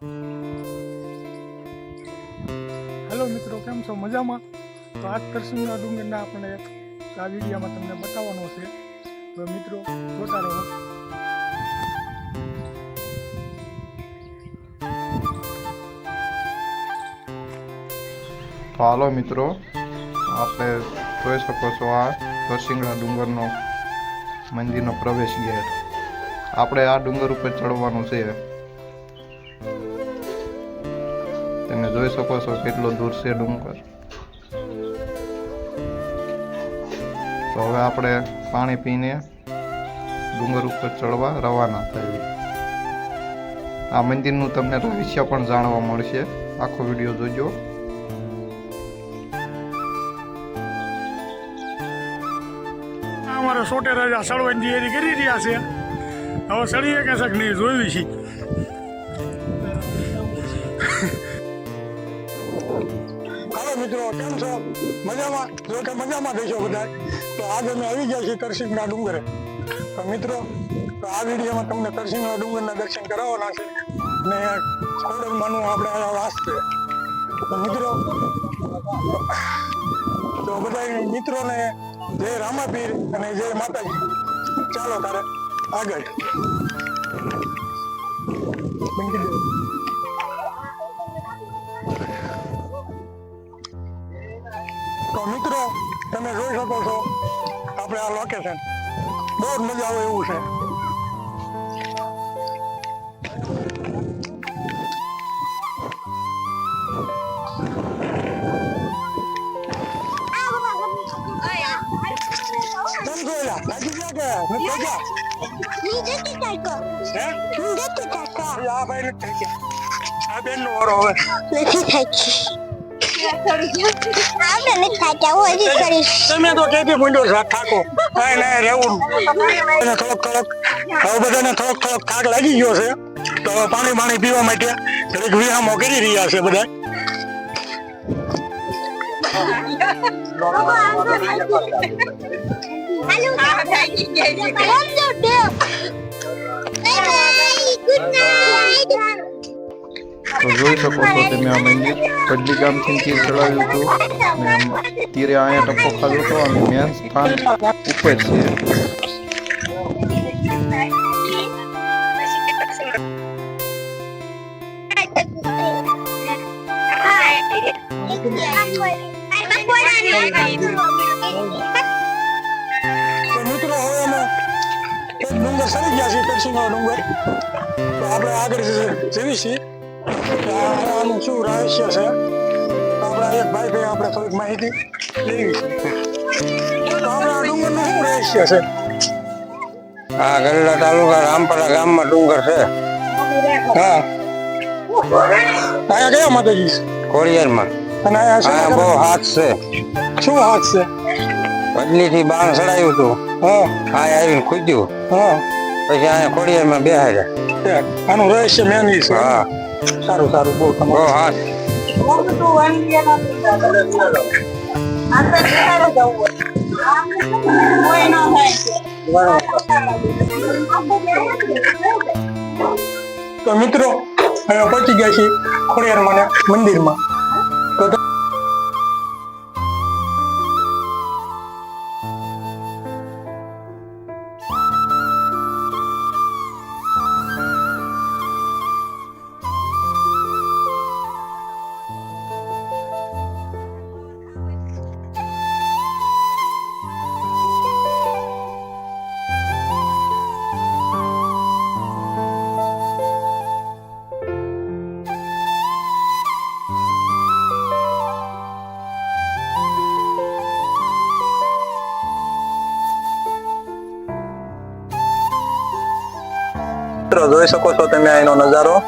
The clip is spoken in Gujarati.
હેલો મિત્રો, કેમ છો? મજામાં? તો આજ કરસિંગના ડુંગરના આપણે આ વિડીયોમાં તમને બતાવવાનો છે. તો મિત્રો, જોતા રહો. હાલો મિત્રો, આપણે જોઈ શકો છો આ કરસિંગડા ડુંગરનો મંદિરનો પ્રવેશ ગેટ. આપણે આ ડુંગર ઉપર ચડવાનું છે. તમે જોઈ શકો છો કેટલો દૂર છે ડુંગર. તો હવે આપણે પાણી પીને ડુંગર ઉપર ચડવા રવાના થઈએ. આ મંદિરનું તમને રહસ્ય પણ જાણવા મળશે. આખો વીડિયો જોજો. અમારે અમારા સોટે રાજા સળવાની તૈયારી કરી રહ્યા છે. હવે સળીએ કે શક નહીં જોયું છે મિત્રો, કેમ છો? મજામાં? જો કે મજામાં થઈશો બધા. તો આજે અમે આવી ગયા છીએ કરસિંગના ડુંગરે. તો મિત્રો, તો આ વિડીયોમાં તમને કરસિંગના ડુંગરના દર્શન કરાવવાના છે ને ખોડલમાંનું આપણે આ વાસ છે. તો મિત્રો, તો બધા મિત્રોને જય રામાપીર અને જય માતાજી. ચાલો તારે આગળ. લોકેશન બહુ જ મજા આવે એવું છે. છો? એલા? થાકી ગયા કે. નથી થાક્યા? હે? આ ભાઈ નથી થાક્યા. બેનનો વારો હવે તમે તો કેતી થોડોક થોડોક હવે બધાને થોડોક થોડોક થાક લાગી ગયો છે તો પાણી પાણી પીવા માટે દરેક વિહામો કરી રહ્યા છે બધા તો જોઈ શકો છો તમે આ મંદિર કડલી ગામથી તીર ચડાવ્યું હતું. તીરે અહીંયા ટપ્પો ખાધો હતો અને મેન સ્થાન ઉપર છે. ડુંગર સરી ગયા છે કરશીનો ડુંગર તો આપણે આગળ જઈએ છીએ આનું શું રહસ્ય છે? આપણા એક ભાઈ ભાઈ આપણે થોડીક માહિતી લેવી છે. તો આપણે ડુંગરનું શું રહસ્ય છે? હા ગરડા તાલુકા રામપરા ગામમાં ડુંગર છે. હા. અહીંયા કયા માતાજી કોરિયરમાં અને અહીંયા બહુ હાથ છે. શું હાથ છે? બદલીથી બાણ ચડાયું હતું. હા. આ આવીને ખુદ્યું. હા. પછી અહીંયા કોળિયારમાં બેહાડ્યા. આનું રહસ્ય મેન ઈ છે. હા. સારું સારું બહુ બહુ તમારું હાથ તો મિત્રો હવે પહોંચી ગયા છીએ ખોડિયાર મંદિરમાં. તો મિત્રો જોઈ શકો છો તમે અહીંનો નજારો.